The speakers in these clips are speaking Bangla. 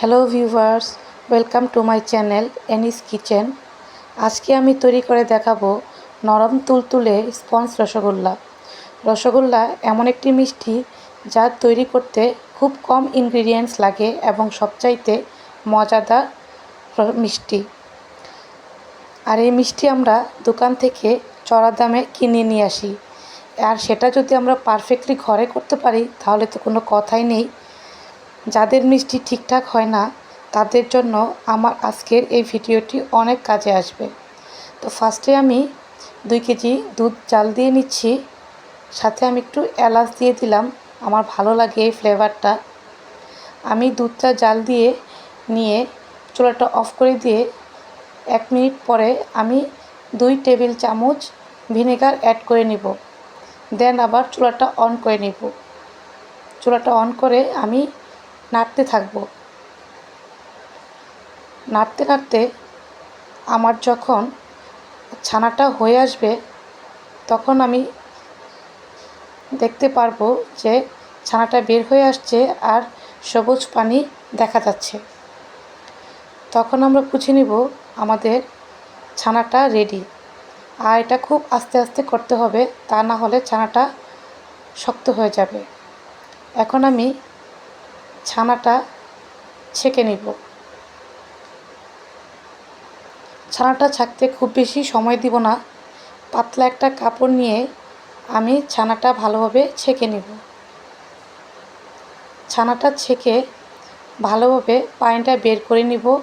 Hello viewers, welcome to my channel Anis kitchen. আজকে আমি তৈরি করে দেখাবো নরম তুলতুলে স্পঞ্জ রসগোল্লা। রসগোল্লা এমন একটি মিষ্টি যা তৈরি করতে খুব কম ইনগ্রিডিয়েন্টস লাগে এবং সবচাইতে মজাদার মিষ্টি। আর এই মিষ্টি আমরা দোকান থেকে চড়া দামে কিনে নিয়ে আসি। আর সেটা যদি আমরা পারফেক্টলি ঘরে করতে পারি, তাহলে তো কোনো কথাই নেই। যাদের মিষ্টি ঠিকঠাক হয় না, তাদের জন্য আমার আজকের এই ভিডিওটি অনেক কাজে আসবে। তো ফার্স্টে আমি দুই কেজি দুধ জাল দিয়ে নিচ্ছি, সাথে আমি একটু এলাচ দিয়ে দিলাম, আমার ভালো লাগে এই ফ্লেভারটা আমি দুধটা জাল দিয়ে নিয়ে চুলাটা অফ করে দিয়ে এক মিনিট পরে আমি দুই টেবিল চামচ ভিনেগার অ্যাড করে নিব। দেন আবার চুলাটা অন করে নিব। চুলাটা অন করে আমি নাড়তে থাকব। নাড়তে নাড়তে আমার যখন ছানাটা হয়ে আসবে, তখন আমি দেখতে পারব যে ছানাটা বের হয়ে আসছে আর সবুজ পানি দেখা যাচ্ছে। তখন আমরা বুঝে নিব আমাদের ছানাটা রেডি আর এটা খুব আস্তে আস্তে করতে হবে, তা না হলে ছানাটা শক্ত হয়ে যাবে। এখন আমি ছানাটা ছেঁকে নিব। ছানাটা ছাকতে খুব বেশি সময় দিব না। পাতলা একটা কাপড় নিয়ে আমি ছানাটা ভালোভাবে ছেঁকে নিব। ছানাটা ছেঁকে ভালোভাবে পানিটা বের করে নিব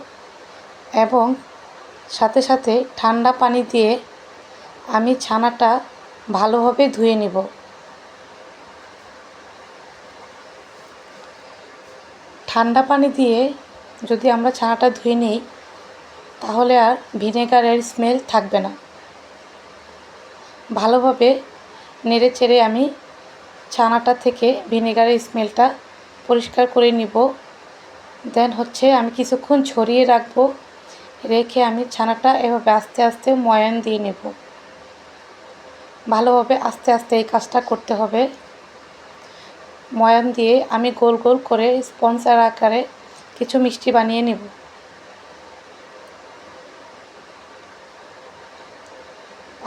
এবং সাথে সাথে ঠান্ডা পানি দিয়ে আমি ছানাটা ভালোভাবে ধুয়ে নিব। ঠান্ডা পানি দিয়ে যদি আমরা ছানাটা ধুয়ে নিই, তাহলে আর ভিনেগারের স্মেল থাকবে না। ভালোভাবে নেড়ে চেড়ে আমি ছানাটা থেকে ভিনেগারের স্মেলটা পরিষ্কার করে নিব। দেন হচ্ছে আমি কিছুক্ষণ ছড়িয়ে রাখব, রেখে আমি ছানাটা এভাবে আস্তে আস্তে ময়ান দিয়ে নেব। ভালোভাবে আস্তে আস্তে এই কাজটা করতে হবে। ময়ান দিয়ে আমি গোল গোল করে স্পঞ্জার আকারে কিছু মিষ্টি বানিয়ে নেব।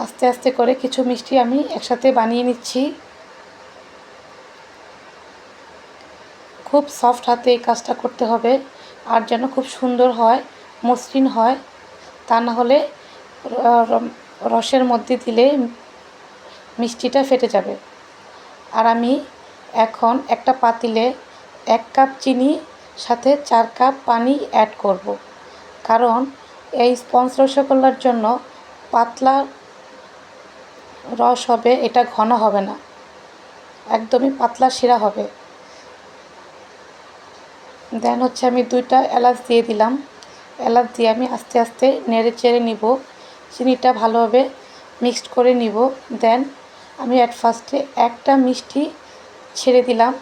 আস্তে আস্তে করে কিছু মিষ্টি আমি একসাথে বানিয়ে নিচ্ছি। খুব সফট হাতে এই কাজটা করতে হবে, আর যেন খুব সুন্দর হয়, মসৃণ হয়। তা না হলে রসের মধ্যে দিলে মিষ্টিটা ফেটে যাবে। আর আমি এখন একটা পাতিলে এক কাপ চিনি, সাথে চার কাপ পানি অ্যাড করব। কারণ এই স্পঞ্জ রসগোল্লার জন্য পাতলা রস হবে, এটা ঘন হবে না। একদমই পাতলা শিরা হবে। দেন হচ্ছে আমি দুইটা এলাচ দিয়ে দিলাম। এলাচ দিয়ে আমি আস্তে আস্তে নেড়ে চেড়ে নিব। চিনিটা ভালোভাবে মিক্সড করে নিব। দেন আমি অ্যাট ফার্স্টে একটা মিষ্টি ছেড়ে দিলাম।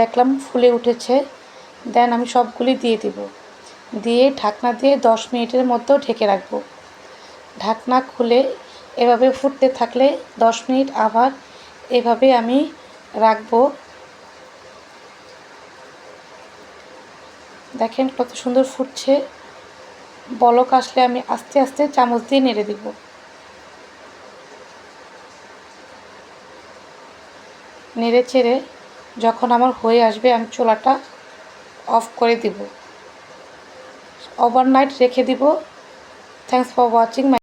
দেখলাম ফুলে উঠেছে। দেন আমি সবগুলি দিয়ে দিব। দিয়ে ঢাকনা দিয়ে দশ মিনিটের মতো ঢেকে রাখব। ঢাকনা খুলে এভাবে ফুটতে থাকলে দশ মিনিট আবার এভাবে আমি রাখব। দেখেন কত সুন্দর ফুটছে। বলক আসলে আমি আস্তে আস্তে চামচ দিয়ে নেড়ে দিব। নেড়ে চেড়ে যখন আমার হয়ে আসবে, আমি চোলাটা অফ করে দিব। ওভারনাইট রেখে দিব। Thanks for watching